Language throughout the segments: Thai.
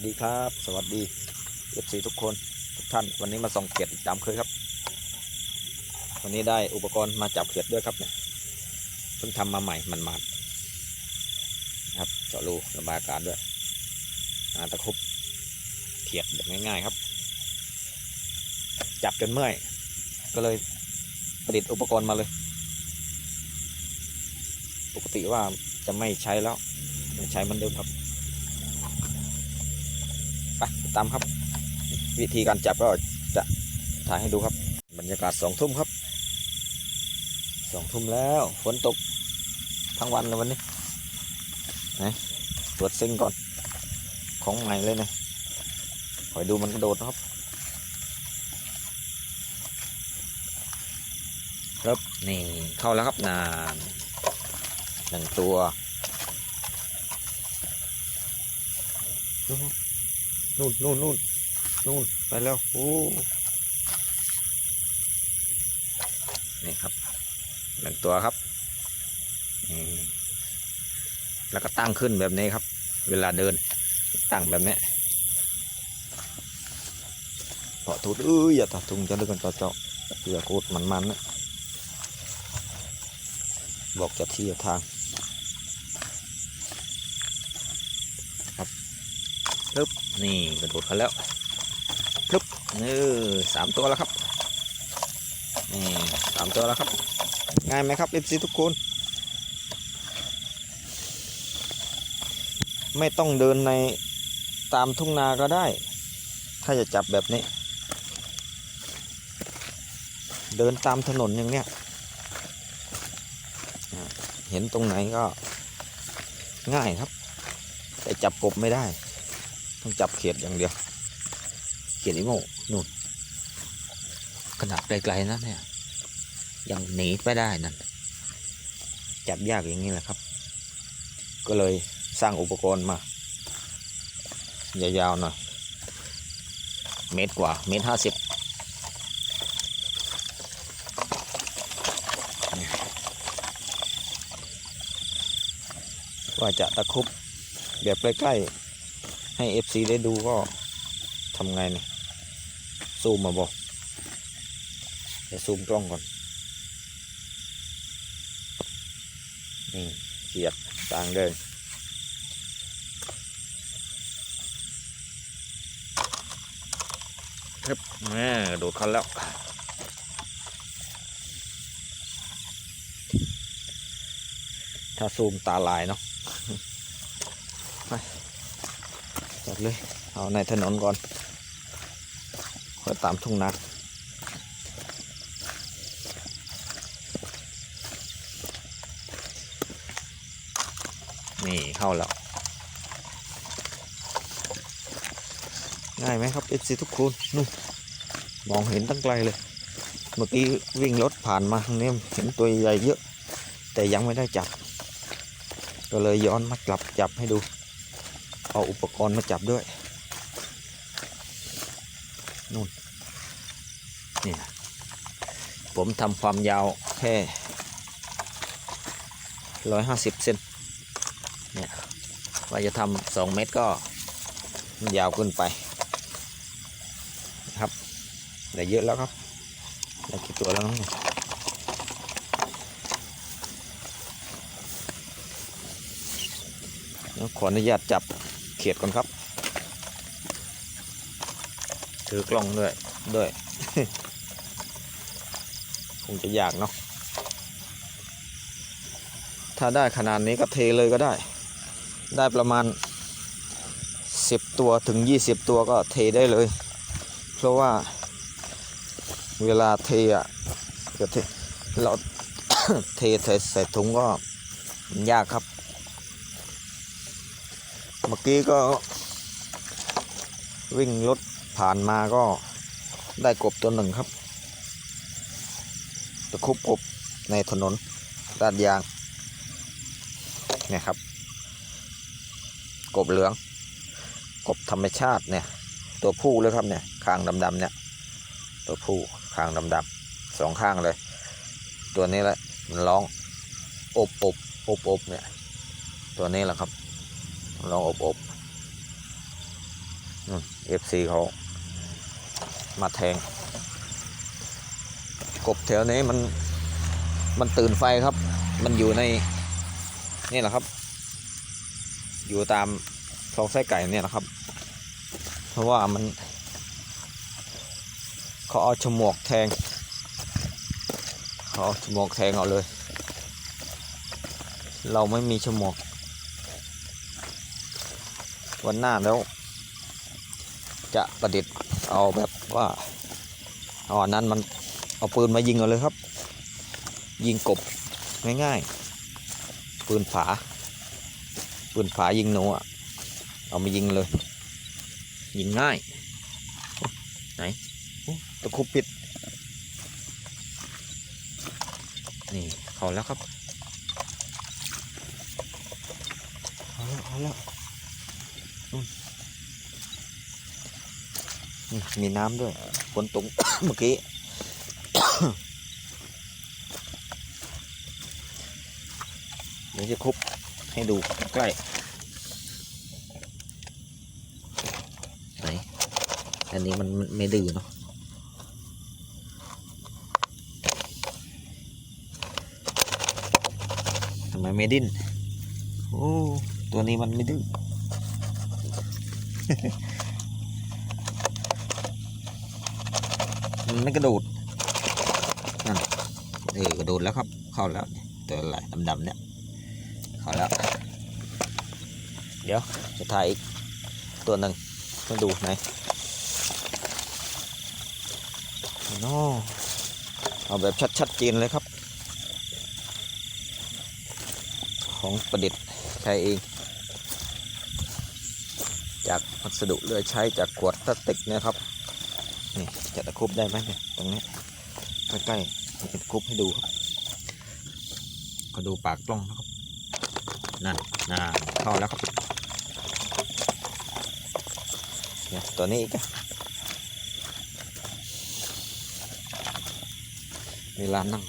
สดีครับ สวัสดีเอฟซีทุกคนทุกท่านวันนี้มาส่องเขียดอีกตามเคยครับ วันนี้ได้อุปกรณ์มาจับเขียดด้วยครับเนี่ยเพิ่งทำมาใหม่มันมานครับเจาะรูระบายอากาศด้วยอาตะครุบเขียดแบบง่ายๆครับ จับจนเมื่อย ก็เลยประดิษฐ์อุปกรณ์มาเลย ปกติว่าจะไม่ใช้แล้วไม่ใช้มันเดิมครับ ไปตามครับ วิธีการจับก็จะถ่ายให้ดูครับ บรรยากาศสองทุ่มครับสองทุ่มแล้วฝนตกทั้งวันเลยวันนี้นะตรวจซิงก่อน ของใหม่เลยนะคอยดูมันกระโดดครับครับนี่เข้าแล้วครับนานหนึ่งตัว นู่นนู่นนู่นนู่นไปแล้วโอ้นี่ครับหนึ่งตัวครับแล้วก็ตั้งขึ้นแบบนี้ครับ เวลาเดิน ตั้งแบบนี้พอทุดเอ้ยอย่าตัดทุงจะเลื่อนต่อเจาะเพื่อโคตรมันๆนะบอกจะที่ทาง ปึ๊บ นี่กระโดดเขาแล้วปึ๊บนี่สามตัวแล้วครับนี่สามตัวแล้วครับ ง่ายไหมครับเอฟซีทุกคน ไม่ต้องเดินในตามทุ่งนาก็ได้ ถ้าจะจับแบบนี้ เดินตามถนนอย่างเนี้ยเห็นตรงไหนก็ง่ายครับ แต่จับกบไม่ได้ ต้องจับเขียดอย่างเดียว เขียดอีโม่นู่นขนาดไกลๆนะเนี่ย ยังหนีไปได้นั่นจับยากอย่างนี้แหละครับ ก็เลยสร้างอุปกรณ์มายาวๆหน่อยเมตรกว่าเมตรห้าสิบว่าจะตะคุบแบบใกล้ๆ ให้ FC ได้ดูก็ทำไงเนี่ยซูมมาบอกเดี๋ยวซูมกล้องก่อน นี่เกียดกลางเดินครับแม่โดดคันแล้วถ้าซูมตาลายเนาะ จัด เลย เอาในถนนก่อนค่อยตามทุ่งนานี่เข้าแล้ว ง่ายไหมครับ FC ทุกคนนู่นมองเห็นตั้งไกลเลย เมื่อกี้วิ่งรถผ่านมาทางนี้เห็นตัวใหญ่เยอะ แต่ยังไม่ได้จับ ก็เลยย้อนมากลับจับให้ดู เอาอุปกรณ์มาจับด้วยนู่นนี่นะผมทำความยาวแค่ร้อยห้าสิบเซนเนี่ยว่าจะทำสองเมตรก็ยาวขึ้นไปครับได้เยอะแล้วครับได้กี่ตัวแล้วน้องเนี่ยขออนุญาตจับ เขียดก่อนครับ ถือกล้องด้วยด้วย คงจะยากเนาะถ้าได้ขนาดนี้ก็เทเลยก็ได้ ได้ประมาณ 10 ตัวถึง 20 ตัวก็เทได้เลย เพราะว่าเวลาเทอะเทเราเทใส่ใส่ถุงก็ยากครับ เมื่อกี้ก็วิ่งรถผ่านมาก็ได้กบตัวหนึ่งครับ ตะคุบกบในถนนลาดยาง เนี่ยครับ กบเหลือง กบธรรมชาติเนี่ย ตัวผู้เลยครับเนี่ยคางดำๆเนี่ย ตัวผู้คางดำๆสองข้างเลย ตัวนี้แหละมันร้อง อบอบอบอบเนี่ย ตัวนี้แหละครับ ร้องอบอบเอฟซีเขามาแทง กบแถวนี้มันมันตื่นไฟครับ มันอยู่ในนี่แหละครับ อยู่ตามคลองไส้ไก่เนี่ยนะครับ เพราะว่ามันเขาเอาฉมวกแทงเขาเอาฉมวกแทงเอาเลย เราไม่มีฉมวก วันหน้าแล้ว จะประดิษฐ์เอาแบบว่าเอาอันนั้นมันเอาปืนมายิงเอาเลยครับ ยิงกบง่ายๆ ปืนฝาปืนฝายิงหนูอะ เอามายิงเลย ยิงง่าย ไหนตะคุบปิด นี่เขาแล้วครับเขาแล้วเขาแล้วนู่นนี่ มีน้ำด้วยฝนตกเมื่อกี้เดี๋ยวจะคุบให้ดูใกล้ไหนอันนี้มันไม่ดื้อเนาะทำไมไม่ดิ้นโอ้ตัวนี้มันไม่ดื้อ มันไม่กระโดดนั่นเออกระโดดแล้วครับ เข้าแล้วตัวอะไรดำๆเนี่ยเข้าแล้ว เดี๋ยวจะถ่ายอีกตัวหนึ่งมาดูไหนโน่เอาแบบชัดๆเจนเลยครับ ของประดิษฐ์ใช้เอง จากวัสดุเลือใช้จากขวดพลาสติกนะครับ นี่จะตะคุบได้ไหมเนี่ยตรงนี้ใกล้ๆจะตะคุบให้ดูครับก็ดูปากกล้องนะครับนั่นน่าเข้าแล้วครับเนี่ยตัวนี้อีกเวลานั่ง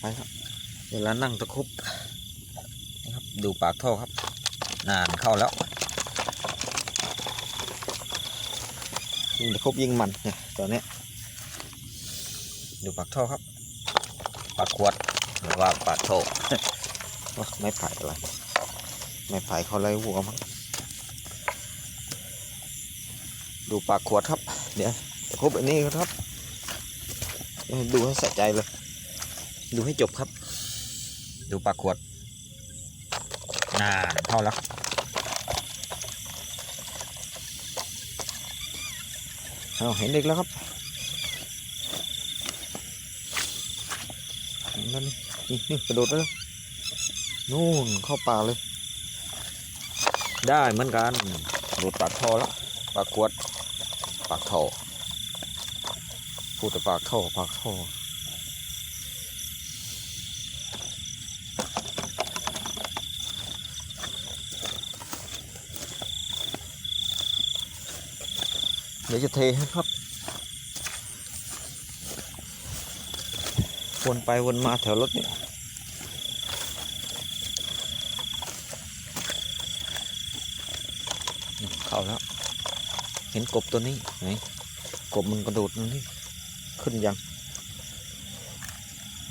ไปครับ เวลานั่งตะคุบนะครับดูปากท่อครับนานเข้าแล้ว ยิงตะครบยิงมันเนี่ยตัวนี้ดูปากท่อครับ ปากขวดหรือว่าปากท่อว่าไม่ไผ่อะไร ไม่ไผ่เขาไล่หัวมั้งดูปากขวดครับ เดี๋ยวจะครบอันนี้ครับ ดูให้สะใจเลย ดูให้จบครับ ดูปากขวดน่าเข้าแล้ว เอาเห็นเด็กแล้วครับนั่นนี่นี่กระโดดแล้วนู่นเข้าป่าเลย ได้เหมือนกันหลุดปากท่อแล้วปากขวด ปากท่อพูดแต่ปากท่อปากท่อ เดี๋ยวจะเทให้ครับ วนไปวนมาแถวรถเนี่ยเข้าแล้ว เห็นกบตัวนี้ไหนกบมันกระโดดนี่ขึ้นยัง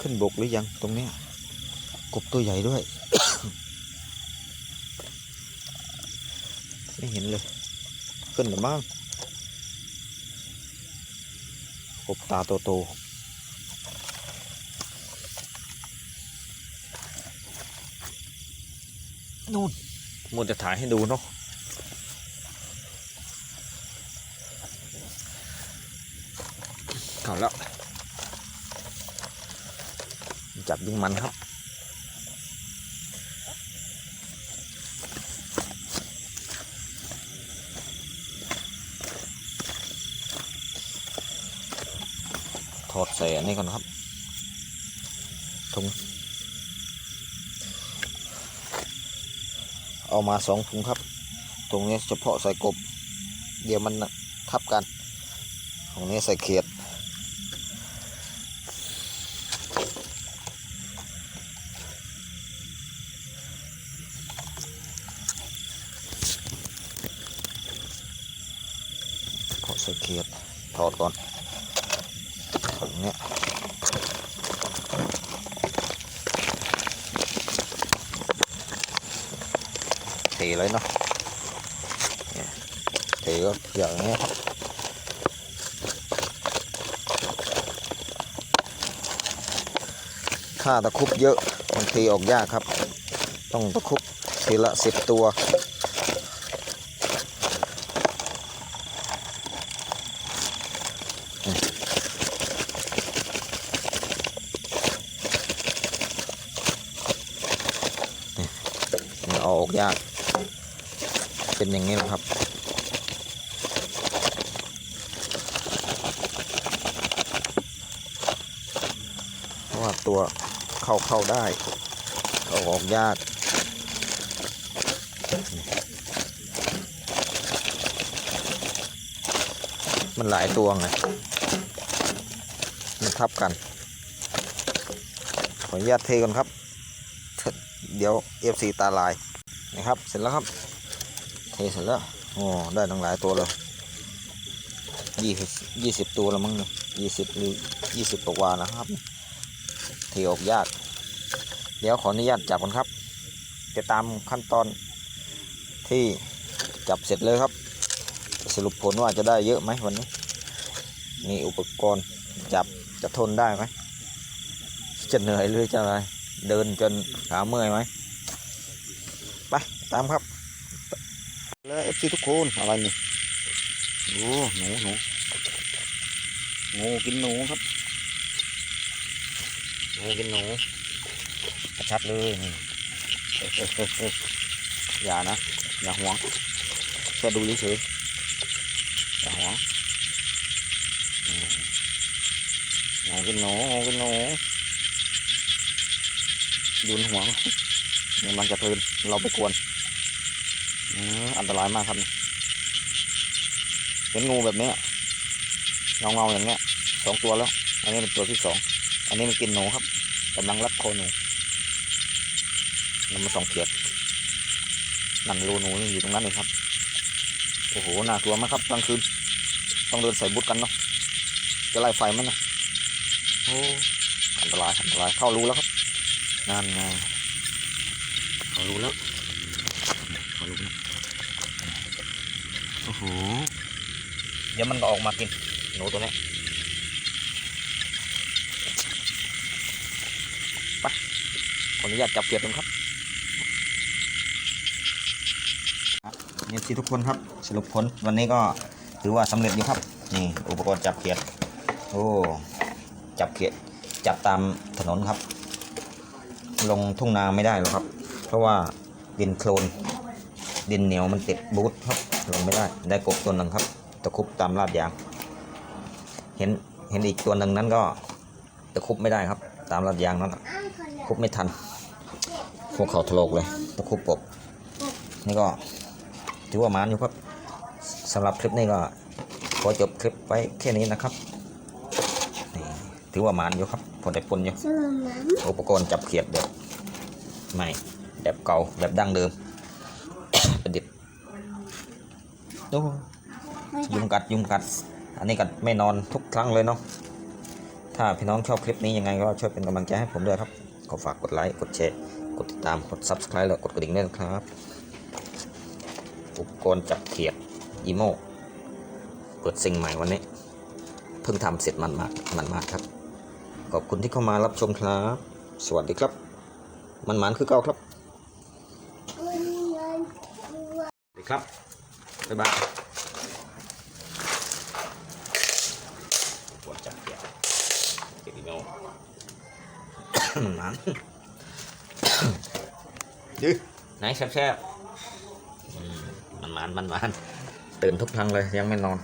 ขึ้นบกหรือยังตรงเนี้ยกบตัวใหญ่ด้วย ไม่เห็นเลย ขึ้นหรือมั้ง กบตาโตๆนู่นมัวจะถ่ายให้ดูเนาะเอาแล้ว จับยิงมันครับ ถ อันนี้ก่อนครับถุงเอามาสองถุงครับถุงนี้เฉพาะใส่กบ เดี๋ยวมันทับกัน ตรงนี้ใส่เขียดเพาะใส่เขียดถอดก่อนถังเนี้ย เลยเนาะเนี่ยเทก็อย่างเงี้ยครับค่าตะคุบเยอะบางทีออกยากครับ ต้องตะคุบทีละสิบตัวออกยาก เป็นอย่างนี้นะครับ เพราะว่าตัวเข้าเข้าได้เอาออกยากมันหลายตัวไง มันทับกัน ขออนุญาตเทก่อนครับ เดี๋ยว FC ตาลายนะครับ เสร็จแล้วครับ เทเสร็จแล้วโอ้ได้ตั้งหลายตัวเลยยี่สิบยี่สิบตัวแล้วมั้งเนี่ยยี่สิบหรือยี่สิบกว่านะครับเทออกยาก เดี๋ยวขออนุญาตจับกันครับจะตามขั้นตอนที่จับเสร็จเลยครับ สรุปผลว่าจะได้เยอะไหมวันนี้นี่อุปกรณ์จับจะทนได้ไหมจะเหนื่อยหรือจะอะไรเดินจนขาเมื่อยไหมไปตามครับ เอฟซีทุกคนอะไรนี่โอ้หนูหนูงูกินหนูครับงูกินหนูชัดเลยนี่อย่านะอย่าห่วงแค่ดูเฉยๆอย่าห่วงงูกินหนูงูกินหนูยุนหัวมันมันจะเพลินเราไปกวน อันตรายมากครับเป็นงูแบบนี้เงาเงาอย่างเงี้ยสองตัวแล้ว อันนี้เป็นตัวที่สองอันนี้มันกินหนูครับกำลังรัดคอหนูมันมาสองเขียดนั่นรูหนูนี่อยู่ตรงนั้นเองครับโอ้โหน่ากลัวมากครับกลางคืนต้องเดินใส่บุตกันเนาะจะไล่ไฟมันนะโอ้อันตรายอันตรายเข้ารูแล้วครับนั่นไงเขารู้แล้วเขารู้แล้วโอ้โห เดี๋ยวมันก็ออกมากินหนูตัวนี้ไปขออนุญาตจับเกียรติครับเนี่ยที่ทุกคนครับสรุปผลวันนี้ก็ถือว่าสำเร็จอยู่ครับ นี่อุปกรณ์จับเขียด โอ้จับเขียดจับตามถนนครับ ลงทุ่งนาไม่ได้หรอกครับ เพราะว่าดินโคลนดินเหนียวมันติดบูทครับลงไม่ได้ได้กบตัวหนึ่งครับ ตะครุบตามลาดยาง เห็นเห็นอีกตัวหนึ่งนั้นก็ตะครุบไม่ได้ครับ ตามลาดยางนั้นน่ะครุบไม่ทัน พวกเขาถลกเลยตะครุบกบนี่ก็ถือว่าหมานอยู่ครับสำหรับคลิปนี้ก็ขอจบคลิปไว้แค่นี้นะครับนี่ถือว่าหมานอยู่ครับพอได้ปนอยู่สลามน้อุปกรณ์จับเขียดแบบใหม่แบบเก่าแบบดั้งเดิมประดิษฐ์โอ้ำ ยุงกัดยุงกัด อันนี้กัดไม่นอนทุกครั้งเลยเนาะถ้าพี่น้องชอบคลิปนี้ยังไงก็ช่วยเป็นกำลังใจให้ผมด้วยครับขอฝากกดไลค์กดแชร์กดติดตามกด subscribe แล้วกดกระดิ่งด้วยนะครับอุปกรณ์จับเขียดอีโมเปิดสิ่งใหม่วันนี้ เพิ่งทำเสร็จมันมากมันมากครับ ขอบคุณที่เข้ามารับชมครับ สวัสดีครับ มันหมันคือเก่าครับสวัสดีครับบ๊ายบายปวดจับเกี่ยวเกี่ยวอีโน่ ห มันดื้อไหนแซ่บๆอืมมันหมันมันหมันตื่นทุกครั้งเลยยังไม่นอน